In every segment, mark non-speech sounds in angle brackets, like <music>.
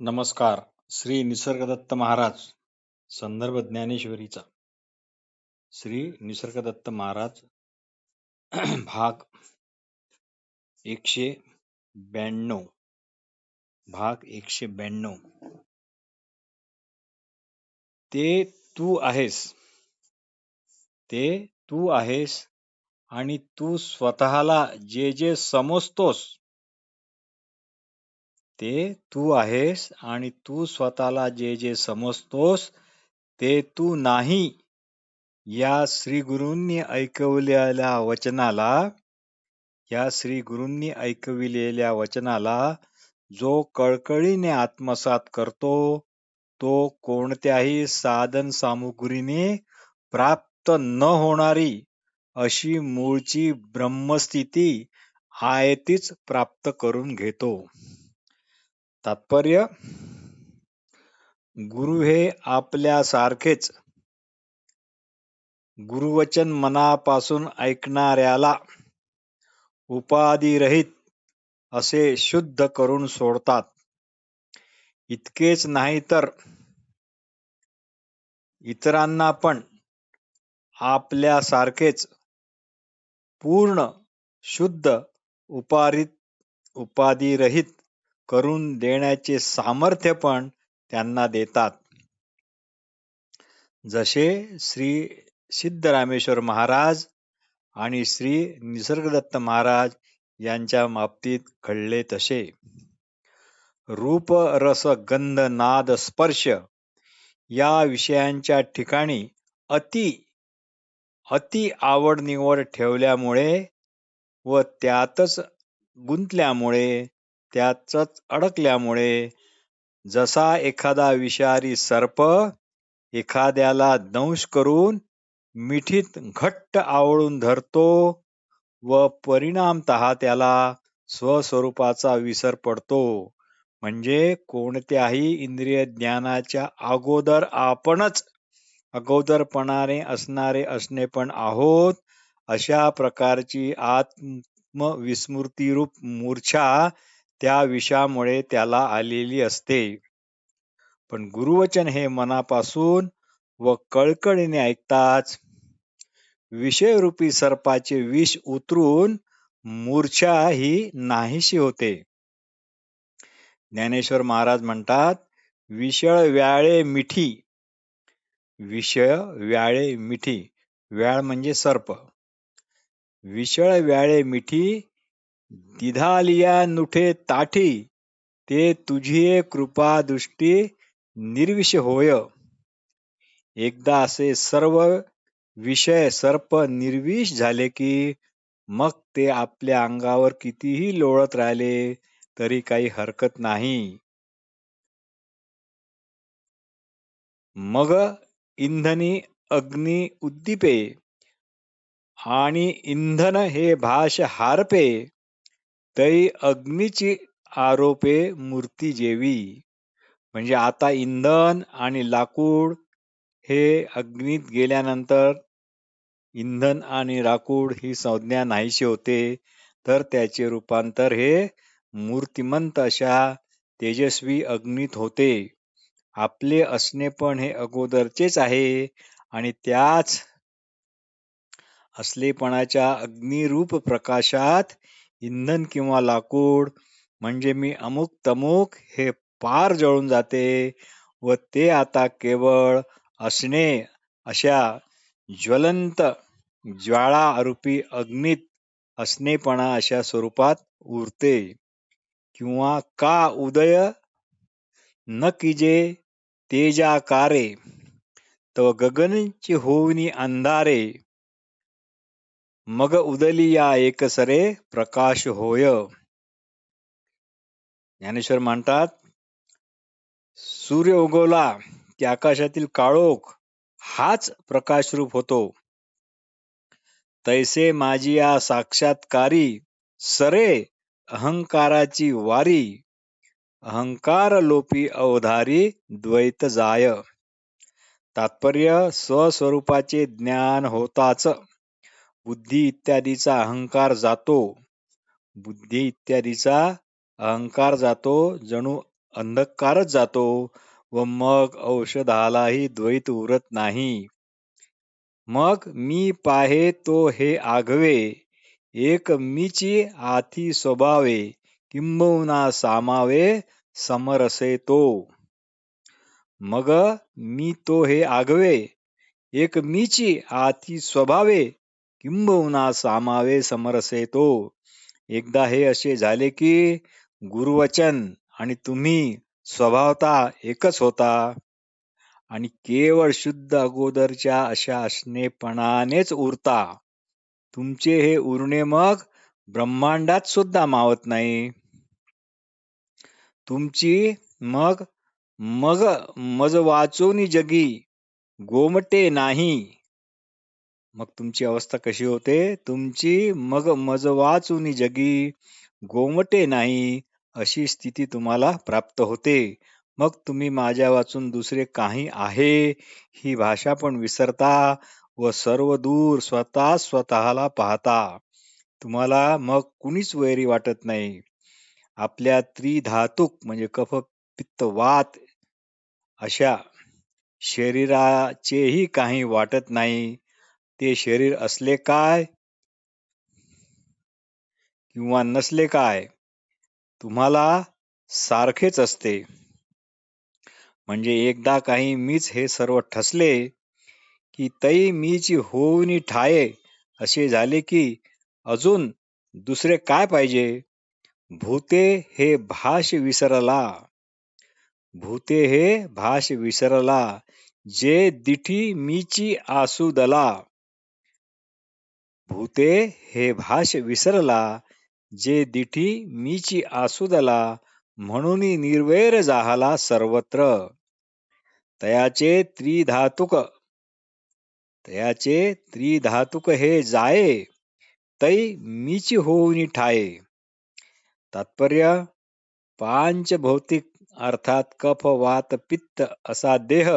नमस्कार. श्री निसर्गदत्त महाराज संदर्भ ज्ञानेश्वरीचा. श्री निसर्गदत्त महाराज <clears throat> भाग एकशे ब्याण्णव. भाग एकशे ब्याण्णव. ते तू आहेस. ते तू आहेस आणि तू स्वतःला जे जे समजतोस ते तू आहेस आणि तू स्वतःला जे जे समजतोस ते तू नाही. या श्री गुरूंनी ऐकवलेल्या वचनाला या श्री गुरूंनी ऐकविलेल्या वचनाला जो कळकळीने आत्मसात करतो तो कोणत्याही साधन सामुग्रीने प्राप्त न होणारी अशी मूळची ब्रह्मस्थिती आयतीच प्राप्त करून घेतो. तात्पर्य गुरु हे आपल्यासारखेच गुरुवचन मनापासून ऐकणाऱ्याला उपाधिरहित असे शुद्ध करून सोडतात. इतकेच नाही तर इतरांना पण आपल्यासारखेच पूर्ण शुद्ध उपारित उपाधिरहित करून देण्याचे सामर्थ्य पण त्यांना देतात. जसे श्री सिद्धरामेश्वर महाराज आणि श्री निसर्गदत्त महाराज यांच्या बाबतीत घडले तसे. रूप रस गंध नाद स्पर्श या विषयांच्या ठिकाणी अति अति आवड निवड ठेवल्यामुळे व त्यातच गुंतल्यामुळे त्याच अडकल्यामुळे जसा एखादा विषारी सर्प एखाद्याला दंश करून मिठीत घट्ट आवळून धरतो व परिणामत त्याला स्वस्वरूपाचा विसर पडतो. म्हणजे कोणत्याही इंद्रिय ज्ञानाच्या अगोदर आपणच अगोदरपणाने असणारे असणे पण आहोत अशा प्रकारची आत्मविस्मृतीरूप मूर्छा त्या विषामुळे त्याला आलेली असते. पण गुरुवचन हे मनापासून व कळकळीने ऐकताच विषयरूपी सर्पाचे विष उतरून मूर्छा ही नाहीशी होते. ज्ञानेश्वर महाराज म्हणतात विषळ व्याळे मिठी. विषय व्याळे मिठी. व्याळ म्हणजे सर्प. विषळ व्याळे मिठी दिधालिया नुठे ताठी ते तुझी कृपा दृष्टी निर्विष होय. एकदा असे सर्व विषय सर्प निर्विष झाले की मग ते आपल्या अंगावर कितीही लोळत राहिले तरी काही हरकत नाही. मग इंधनी अग्नी उद्दीपे आणि इंधन हे भाष हारपे. तरी अग्नीची आरोपे मूर्ती जेवी. म्हणजे आता इंधन आणि लाकूड हे अग्नीत गेल्यानंतर इंधन आणि लाकूड ही संज्ञा नाहीशी होते तर त्याचे रूपांतर हे मूर्तिमंत अशा तेजस्वी अग्नीत होते. आपले असणे पण हे अगोदरचेच आहे आणि त्याच असलेपणाच्या अग्निरूप प्रकाशात इंधन किंवा लाकूड म्हणजे मी अमुक तमुक हे पार जळून जाते व ते आता केवळ असणे अशा ज्वलंत ज्वाळा आरोपी अग्नीत असणेपणा अशा स्वरूपात उरते. किंवा का उदय न किजे तेजाकारे तो गगनची होऊनी अंधारे मग उदली या एकसरे प्रकाश होय. ज्ञानेश्वर म्हणतात सूर्य उगवला की आकाशातील काळोख हाच प्रकाश रूप होतो. तैसे माझी या साक्षात्कारी सरे अहंकाराची वारी अहंकार लोपी अवधारी द्वैत जाय. तात्पर्य स्वस्वरूपाचे ज्ञान होताच. बुद्धी इत्यादीचा अहंकार जातो. बुद्धी इत्यादीचा अहंकार जातो जणू अंधकारच जातो व मग औषधालाही द्वैत उरत नाही. मग मी पाहे तो हे आघवे एक मीची आथी स्वभावे किंबहुना सामावे समरसे तो. मग मी तो हे आगवे एक मीची आथी स्वभावे किंबहुना सामावे समरसे तो. एकदा हे असे झाले की गुरुवचन आणि तुम्ही स्वभावता एकच होता. आणि केवळ शुद्ध अगोदरच्या अशा असणेपणानेच उरता. तुमचे हे उरणे मग ब्रह्मांडात सुद्धा मावत नाही. तुमची मग मग मज वाचून जगी. गोमटे नाही. मग तुमची अवस्था कशी होते? तुमची मग मज वाचून जगी गोमटे नाही अशी स्थिती तुम्हाला प्राप्त होते. मग तुम्ही माझ्या वाचून दुसरे काही आहे? ही भाषा पण विसरता व सर्व दूर स्वतः स्वतःला पाहता. तुम्हाला मग कुणीच वैरी वाटत नाही. आपल्या त्रिधातुक म्हणजे कफ पित्त वात अशा शरीराचेही काही वाटत नाही. ते शरीर असले काय किंवा नसले काय तुम्हाला सारखेच असते. म्हणजे एकदा काही मीच हे सर्व ठसले की तई मीची होऊनी ठाये असे झाले की अजून दुसरे काय पाहिजे? भूते हे भाष विसरला. भूते हे भाष विसरला जे दिठी मीची आसुदला. भूते हे भाष विसरला जे दिठी मीची आसुदला म्हणून निर्वैर जाहला सर्वत्र. तयाचे त्रिधातुक तयाचे त्रिधातुक हे जाये तै मीची होऊन ठाये. तात्पर्य पांच भौतिक अर्थात कफ वात पित्त असा देह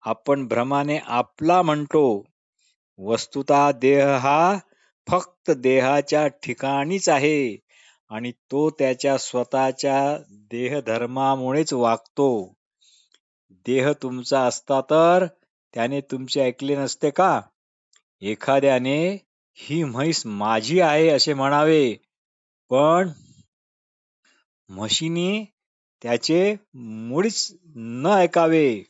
आपण भ्रमाने आपला म्हणतो. वस्तुता देह हा फक्त देहाच्या ठिकाणीच आहे आणि तो त्याच्या स्वतःच्या देहधर्मामुळेच वागतो. देह तुमचा असता तर त्याने तुमचे ऐकले नसते का? एखाद्याने ही म्हैस माझी आहे असे म्हणावे. पण म्हशीने त्याचे मुळीच न ऐकावे.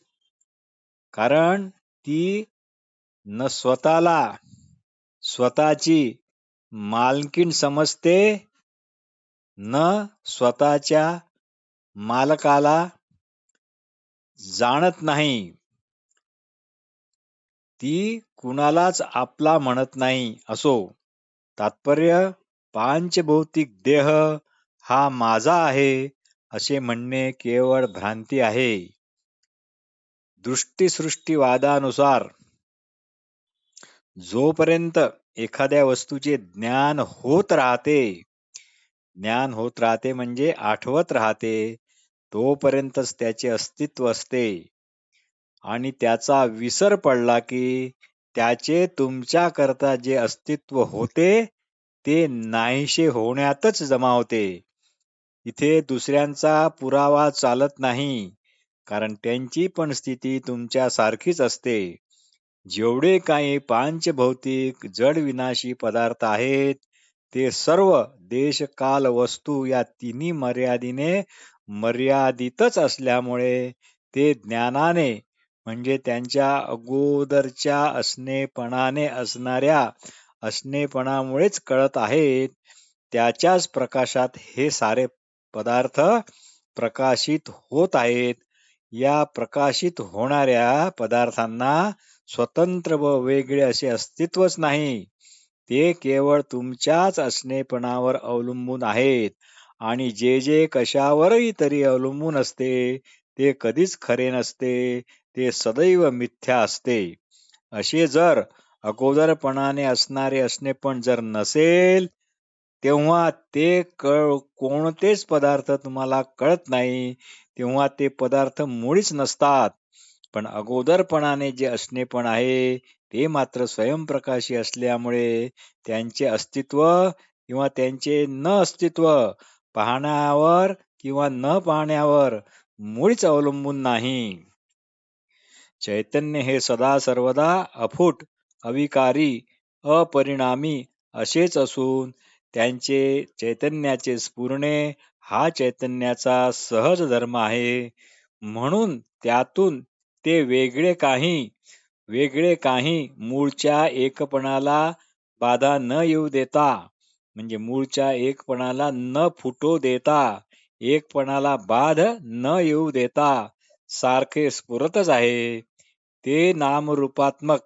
कारण ती न स्वतःला. स्वतःची मालकीण समजते न स्वतःच्या मालकाला जाणत नाही. ती कुणालाच आपला म्हणत नाही असो. तात्पर्य पांचभौतिक देह हा माझा आहे असे म्हणणे केवळ भ्रांती आहे. दृष्टीसृष्टीवादानुसार जोपर्यंत एखाद्या वस्तूचे ज्ञान होत राहते ज्ञान होत राहते म्हणजे आठवत राहते तोपर्यंतच त्याचे अस्तित्व असते. आणि त्याचा विसर पडला की त्याचे तुमच्या करता जे अस्तित्व होते ते नाहीशे होण्यातच जमा होते. इथे दुसऱ्यांचा पुरावा चालत नाही कारण त्यांची पण स्थिती तुमच्या सारखीच असते. जेवढे काही पांचभौतिक जड विनाशी पदार्थ आहेत ते सर्व देश काल वस्तू या तिन्ही मर्यादिने मर्यादितच असल्यामुळे ते ज्ञानाने म्हणजे त्यांच्या अगोदरच्या असणेपणाने असणाऱ्या असणेपणामुळेच कळत आहेत त्याच्याच प्रकाशात हे सारे पदार्थ प्रकाशित होत आहेत. या प्रकाशित होणाऱ्या पदार्थांना स्वतंत्र व वेगळे असे अस्तित्वच नाही. ते केवळ तुमच्याच असणेपणावर अवलंबून आहेत. आणि जे जे कशावरही तरी अवलंबून असते ते कधीच खरे नसते ते सदैव मिथ्या असते. असे जर अगोदरपणाने असणारे असणे पण जर नसेल तेव्हा ते कळ कोणतेच पदार्थ तुम्हाला कळत नाही. तेव्हा ते पदार्थ मुळीच नसतात. पण अगोदरपणाने जे असणे पण आहे ते मात्र स्वयंप्रकाशी असल्यामुळे त्यांचे अस्तित्व किंवा त्यांचे न अस्तित्व पाहण्यावर किंवा न पाहण्यावर मुळीच अवलंबून नाही. चैतन्य हे सदा सर्वदा अफूट अविकारी अपरिणामी असेच असून त्यांचे चैतन्याचे स्फुरणे हा चैतन्याचा सहज धर्म आहे. म्हणून त्यातून ते वेगळे काही वेगळे काही मूळच्या एकपणाला बाधा न येऊ देता म्हणजे मूळच्या एकपणाला न फुटो देता एकपणाला बाध न येऊ देता सारखे स्फुरतच आहे. ते नामरूपात्मक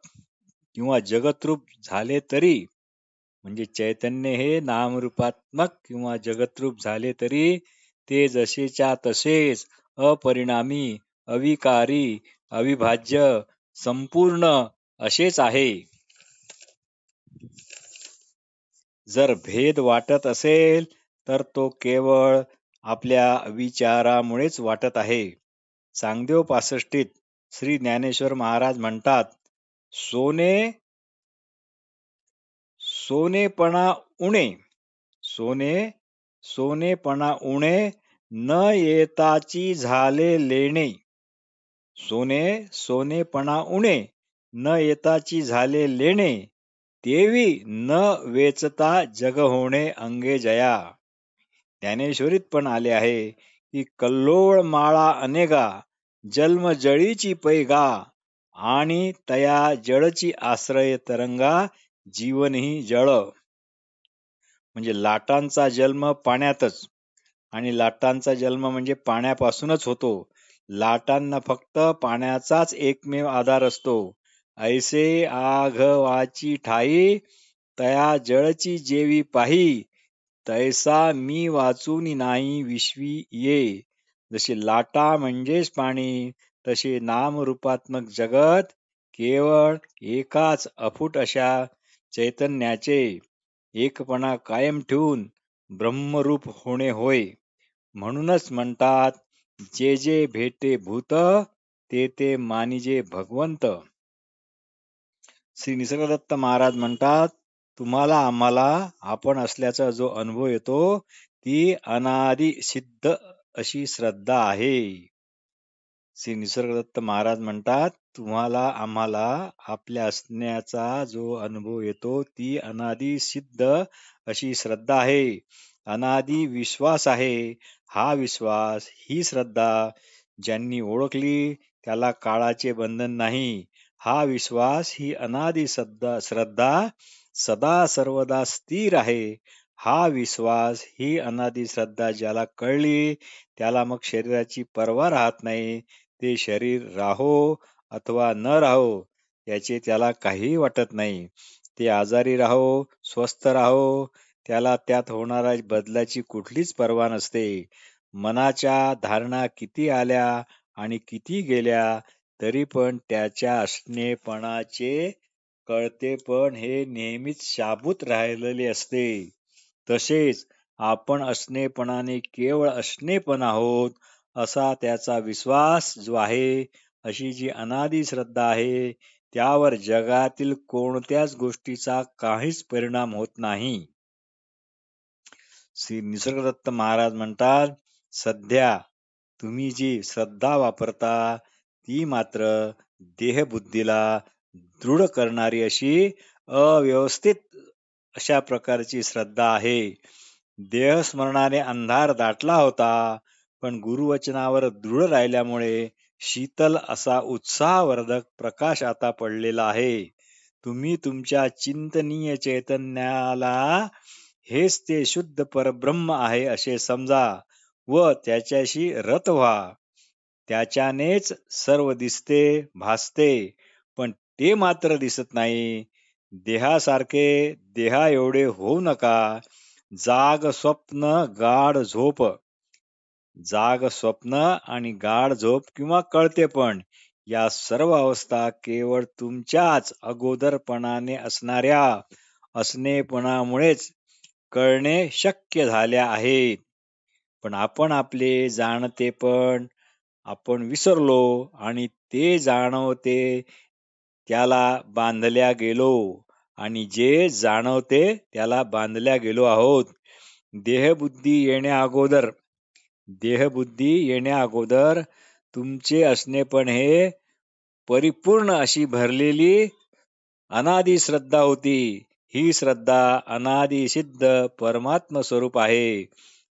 किंवा जगतरूप झाले तरी म्हणजे चैतन्य हे नामरूपात्मक किंवा जगतरूप झाले तरी ते जसेच्या तसेच अपरिणामी अविकारी अविभाज्य संपूर्ण असेच आहे. जर भेद वाटत असेल तर तो केवळ आपल्या विचारामुळेच वाटत आहे. चांगदेव पासष्टीत श्री ज्ञानेश्वर महाराज म्हणतात सोने सोनेपणा उणे सोने सोनेपणा उणे न येताची झाले लेणे. सोने सोनेपणा उणे न येताची झाले लेणे देवी न वेचता जग होणे अंगे जया. ज्ञानेश्वरीत पण आले आहे की कल्लोळ माळा अनेगा जन्म जळीची पैगा आणि तया जळची आश्रय तरंगा जीवनही जळ. म्हणजे लाटांचा जन्म पाण्यातच आणि लाटांचा जन्म म्हणजे पाण्यापासूनच होतो. लाटांना फक्त पाण्याचाच एकमेव आधार असतो. ऐसे आघवाची ठाई तया जळची जेवी पाही तैसा मी वाचून नाही विश्वी ये. जसे लाटा म्हणजेच पाणी तसे नामरूपात्मक जगत केवळ एकाच अफूट अशा चैतन्याचे. एकपणा कायम ठेवून ब्रह्मरूप होणे होय. म्हणूनच म्हणतात जे जे भेटे भूत ते ते मानिजे भगवंत. श्री निसर्गदत्त महाराज म्हणतात तुम्हाला आम्हाला आपण असल्याचा जो अनुभव येतो ती अनादि सिद्ध अशी श्रद्धा आहे. श्री निसर्गदत्त महाराज म्हणतात तुम्हाला आम्हाला आपल्या असण्याचा जो अनुभव येतो ती अनादि सिद्ध अशी श्रद्धा आहे. अनादि विश्वास आहे. हा विश्वास ही श्रद्धा ज्यांनी ओळखली त्याला काळाचे बंधन नाही. हा विश्वास ही अनादि श्रद्धा सदा सर्वदा स्थिर आहे. हा विश्वास ही अनादी श्रद्धा ज्याला कळली त्याला मग शरीराची पर्वा राहत नाही. ते शरीर राहो अथवा न राहो याचे त्याला काही वाटत नाही. ते आजारी राहो स्वस्थ राहो त्याला त्यात होणारा बदलाची कुठलीच पर्वा नसते. मनाच्या धारणा किती आल्या आणि किती गेल्या तरी पण त्याच्या असणेपणाचे कळते पण हे नेहमीच शाबूत राहिलेले असते. तसेच आपण असणेपणाने केवळ असणेपण आहोत असा त्याचा विश्वास जो आहे अशी जी अनादी श्रद्धा आहे त्यावर जगातील कोणत्याच गोष्टीचा काहीच परिणाम होत नाही. श्री निसर्गदत्त महाराज म्हणतात सध्या तुम्ही जी श्रद्धा वापरता ती मात्र देहबुद्धीला दृढ करणारी अशी अव्यवस्थित अशा प्रकारची श्रद्धा आहे. देहस्मरणाने अंधार दाटला होता पण गुरुवचनावर दृढ राहिल्यामुळे शीतल असा उत्साहवर्धक प्रकाश आता पडलेला आहे. तुम्ही तुमच्या चिंतनीय चैतन्याला हेच ते शुद्ध परब्रह्म आहे असे समजा व त्याच्याशी रत व्हा. त्याच्यानेच सर्व दिसते भासते पण ते मात्र दिसत नाही. देहासारखे देहा एवढे होऊ नका. जाग स्वप्न गाढ झोप. जाग स्वप्न आणि गाढ झोप किंवा कळते पण या सर्व अवस्था केवळ तुमच्याच अगोदरपणाने असणाऱ्या असणेपणामुळेच कळणे शक्य झाल्या आहे. पण आपण आपले जाणते पण आपण विसरलो आणि ते जाणवते त्याला बांधल्या गेलो आणि जे जाणवते त्याला बांधल्या गेलो आहोत. देहबुद्धी येण्या अगोदर देहबुद्धी येण्या अगोदर तुमचे असणे पण हे परिपूर्ण अशी भरलेली अनादी श्रद्धा होती. ही श्रद्धा अनादिसिद्ध परमात्म स्वरूप आहे.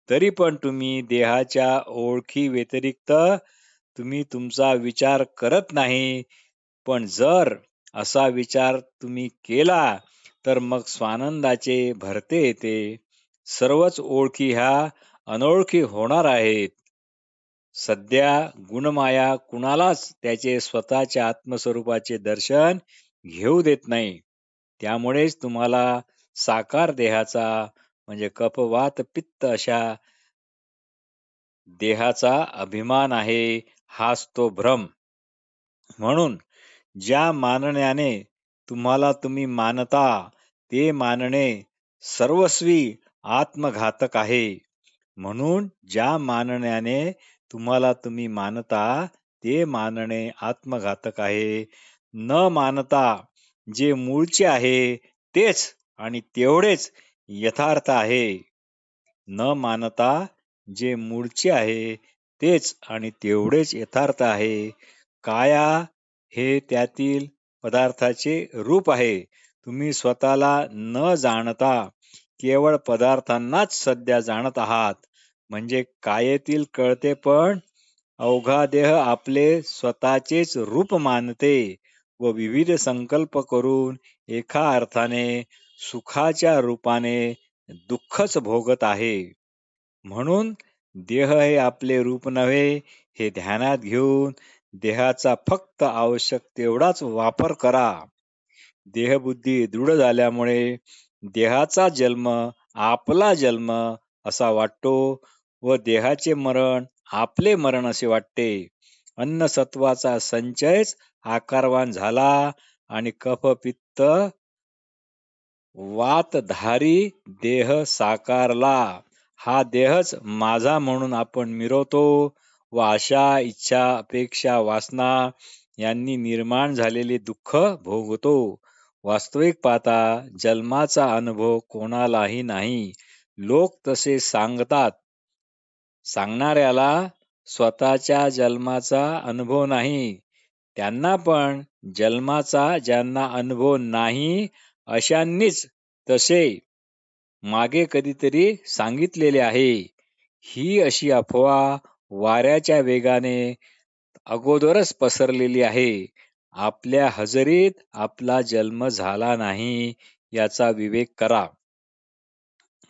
तरी पण तुम्ही देहाच्या ओळखी व्यतिरिक्त तुम्ही तुमचा विचार करत नाही. पण जर असा विचार तुम्ही केला तर मग स्वानंदाचे भरते येते सर्वच ओळखी ह्या अनोळखी होणार आहेत. सध्या गुणमाया कुणालाच त्याचे स्वतःच्या आत्मस्वरूपाचे दर्शन घेऊ देत नाही. त्यामुळेच तुम्हाला साकार देहाचा म्हणजे कपवात पित्त अशा देहाचा अभिमान आहे हाच तो भ्रम. म्हणून ज्या मानण्याने तुम्हाला तुम्ही मानता ते मानणे सर्वस्वी आत्मघातक आहे. म्हणून ज्या मानण्याने तुम्हाला तुम्ही मानता ते मानणे आत्मघातक आहे. न मानता जे मूळचे आहे तेच आणि तेवढेच यथार्थ आहे. न मानता जे मूळचे आहे तेच आणि तेवढेच यथार्थ आहे. काया हे त्यातील पदार्थाचे रूप आहे. तुम्ही स्वतःला न जाणता केवळ पदार्थांनाच सध्या जाणत आहात. म्हणजे कायेतील कळते पण अवघा देह आपले स्वतःचेच रूप मानते. व विविध संकल्प करून एका अर्थाने सुखाच्या रूपाने दुःखच भोगत आहे. म्हणून देह हे आपले रूप नव्हे हे ध्यानात घेऊन देहाचा फक्त आवश्यक तेवढाच वापर करा. देहबुद्धी दृढ झाल्यामुळे देहाचा जन्म आपला जन्म असा वाटतो व देहाचे मरण आपले मरण असे वाटते. अन्नसत्वाचा संचयच आकारवान झाला आणि कफ पित्त वातधारी देह साकारला. हा देहच माझा म्हणून आपण मिरवतो व आशा इच्छा अपेक्षा वासना यांनी निर्माण झालेले दुःख भोगतो. वास्तविक पाहता जन्माचा अनुभव कोणालाही नाही. लोक तसे सांगतात. सांगणाऱ्याला स्वतःच्या जन्माचा अनुभव नाही. त्यांना पण जन्माचा ज्यांना अनुभव नाही अशांनीच तसे मागे कधीतरी सांगितलेले आहे. ही अशी अफवा वाऱ्याच्या वेगाने अगोदरच पसरलेली आहे. आपल्या हजेरीत आपला जन्म झाला नाही याचा विवेक करा.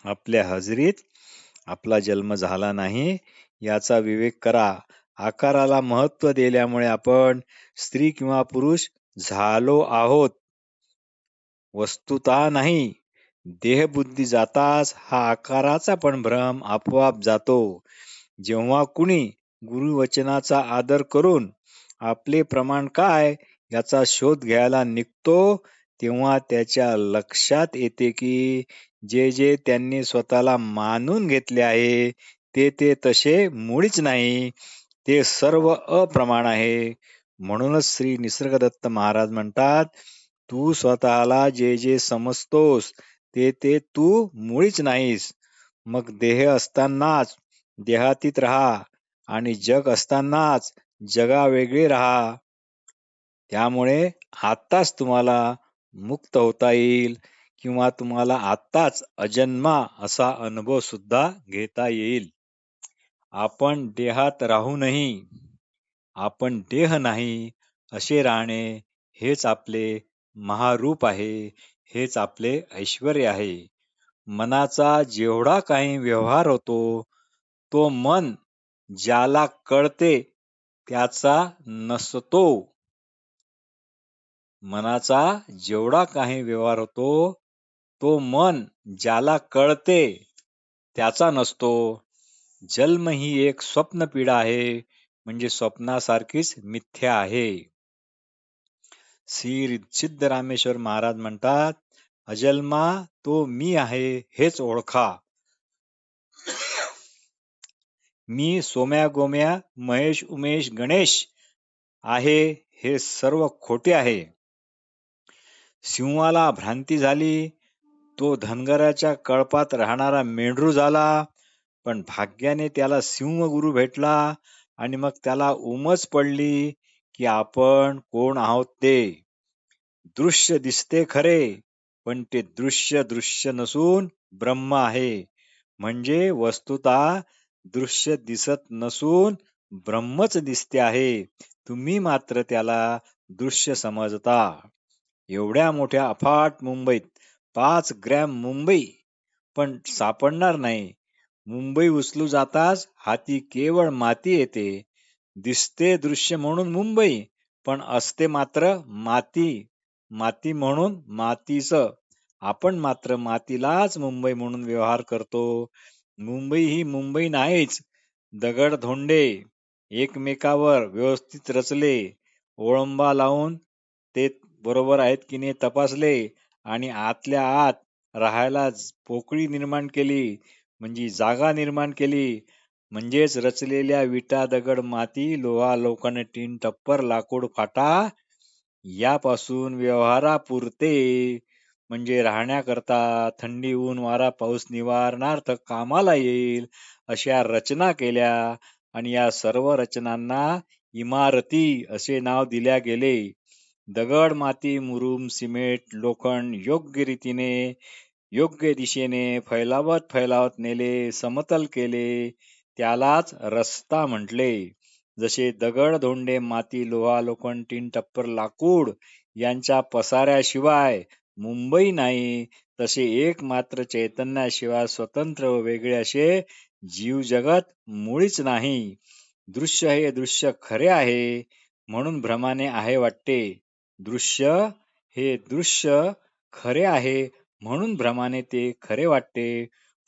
आपल्या हजेरीत आपला जन्म झाला नाही याचा विवेक करा. आकाराला महत्त्व दिल्यामुळे आपण स्त्री किंवा पुरुष झालो आहोत. वस्तुता नाही. देहबुद्धी जाताच हा आकाराचा पण भ्रम आपोआप जातो. जेव्हा कुणी गुरुवचनाचा आदर करून आपले प्रमाण काय याचा शोध घ्यायला निघतो तेव्हा त्याच्या लक्षात येते की जे जे त्यांनी स्वतःला मानून घेतले आहे ते ते तसे मुळीच नाही. ते सर्व अप्रमाण आहे. म्हणूनच श्री निसर्गदत्त महाराज म्हणतात तू स्वतःला जे जे समजतोस ते ते तू मुळीच नाहीस. मग देह असतानाच देहातीत राहा आणि जग असतानाच जगा वेगळे राहा. त्यामुळे आत्ताच तुम्हाला मुक्त होता येईल किंवा तुम्हाला आत्ताच अजन्मा असा अनुभव सुद्धा घेता येईल. आपण देहात राहूनही आपण देह नाही असे राहणे हेच आपले महारूप आहे हेच आपले ऐश्वर आहे. मनाचा जेवढा काही व्यवहार होतो तो मन ज्याला कळते त्याचा नसतो. मनाचा जेवढा काही व्यवहार होतो तो मन ज्याला कळते त्याचा नसतो. जन्म ही एक स्वप्न पीडा आहे म्हणजे स्वप्नासारखीच मिथ्या आहे. श्री सिद्ध रामेश्वर महाराज म्हणतात अजन्मा तो मी आहे हेच ओळखा. मी सोम्या गोम्या महेश उमेश गणेश आहे हे सर्व खोटे आहे. सिंहाला भ्रांती झाली तो धनगराच्या कळपात राहणारा मेंढरू झाला पण भाग्याने त्याला सिंह गुरु भेटला आणि मग त्याला उमच पडली की आपण कोण आहोत ते? दृश्य दिसते खरे पण ते दृश्य दृश्य नसून ब्रह्म आहे. म्हणजे वस्तुता दृश्य दिसत नसून ब्रह्मच दिसते आहे. तुम्ही मात्र त्याला दृश्य समजता. एवढ्या मोठ्या अफाट मुंबईत पाच ग्रॅम मुंबई पण सापडणार नाही. मुंबई उचलू जाताच हाती केवळ माती येते. दिसते दृश्य म्हणून मुंबई पण असते मात्र माती. माती म्हणून मातीच. आपण मात्र मातीलाच मुंबई म्हणून व्यवहार करतो. मुंबई ही मुंबई नाहीच दगड धोंडे एकमेकावर व्यवस्थित रचले ओळंबा लावून ते बरोबर आहेत की नाही तपासले आणि आतल्या आत राहायला पोकळी निर्माण केली. म्हणजे जागा निर्माण केली. म्हणजेच रचलेल्या विटा दगड माती लोहा लोखंड टीन टप्पर लाकूड फाटा यापासून व्यवहारापुरते म्हणजे राहण्याकरता थंडी ऊन वारा पाऊस निवारणार्थ कामाला येईल अशा रचना केल्या आणि या सर्व रचनांना इमारती असे नाव दिल्या गेले. दगड माती मुरुम सिमेंट लोखंड योग्य रीतीने योग्य दिशेने फैलावत फैलावत नेले समतल केले त्यालाच रस्ता म्हटले. जसे दगड धोंडे माती लोहा लोखंड टीन टप्पर लाकूड यांच्या पसाऱ्याशिवाय मुंबई नाही तसे एक मात्र चैतन्याशिवाय स्वतंत्र व वेगळे असे जीव जगत मुळीच नाही. दृश्य हे दृश्य खरे आहे म्हणून भ्रमाने आहे वाटते. दृश्य हे दृश्य खरे आहे म्हणून भ्रमाने ते खरे वाटते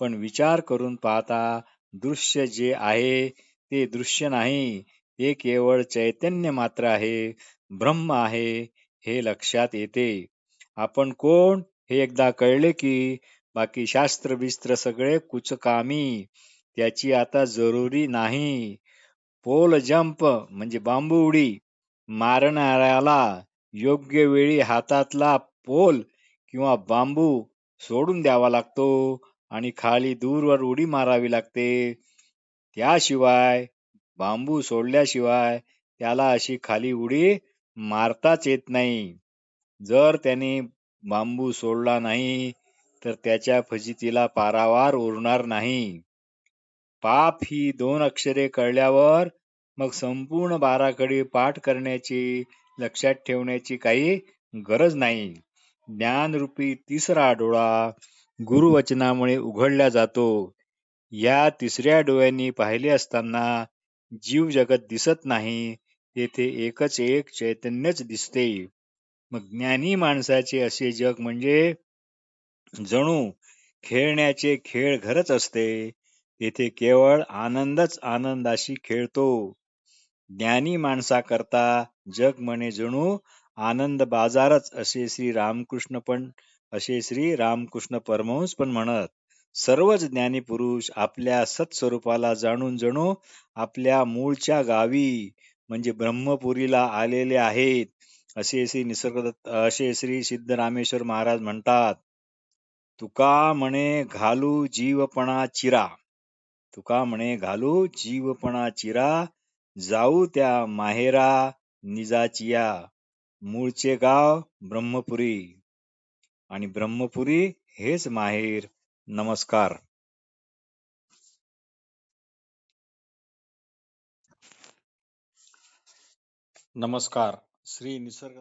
पण विचार करून पाहता दृश्य जे आहे ते दृश्य नाही ते केवळ चैतन्य मात्र आहे ब्रह्म आहे हे लक्षात येते. आपण कोण? हे एकदा कळले की बाकी शास्त्र बिस्त्र सगळे कुचकामी त्याची आता जरुरी नाही. पोल जंप म्हणजे बांबू उडी मारणाऱ्याला योग्य वेळी हातातला पोल किंवा बांबू सोडून द्यावा लागतो आणि खाली दूरवर उडी मारावी लागते. त्याशिवाय बांबू सोडल्याशिवाय त्याला अशी खाली उडी मारताच येत नाही. जर त्याने बांबू सोडला नाही तर त्याच्या फजितीला पारावार उरणार नाही. पाप ही दोन अक्षरे कळल्यावर मग संपूर्ण बाराकडे पाठ करण्याची लक्षात ठेवण्याची काही गरज नाही. ज्ञानरूपी तिसरा डोळा गुरुवचनामुळे उघडला जातो. या तिसऱ्या डोळ्यांनी पाहिले असताना जीव जगत दिसत नाही तेथे एकच एक चैतन्यच दिसते. मग ज्ञानी माणसाचे असे जग म्हणजे जणू खेळण्याचे खेळ घरच असते. तेथे केवळ आनंदच आनंदाशी खेळतो. ज्ञानी माणसाकरता जग म्हणे जणू आनंद बाजारच असे श्री रामकृष्ण पण असे श्री रामकृष्ण परमहंस पण म्हणत सर्वच ज्ञानी पुरुष आपल्या सत्स्वरूपाला जाणून जणू आपल्या मूळच्या गावी म्हणजे ब्रह्मपुरीला आलेले आहेत असे श्री निसर्ग असे श्री सिद्धरामेश्वर महाराज म्हणतात तुका म्हणे घालू जीवपणा चिरा तुका म्हणे घालू जीवपणा चिरा जाऊ त्या माहेरा निजाचिया मूळचे गाव ब्रह्मपुरी. आणि ब्रह्मपुरी हेच माहेर. नमस्कार. नमस्कार. श्री निसर्ग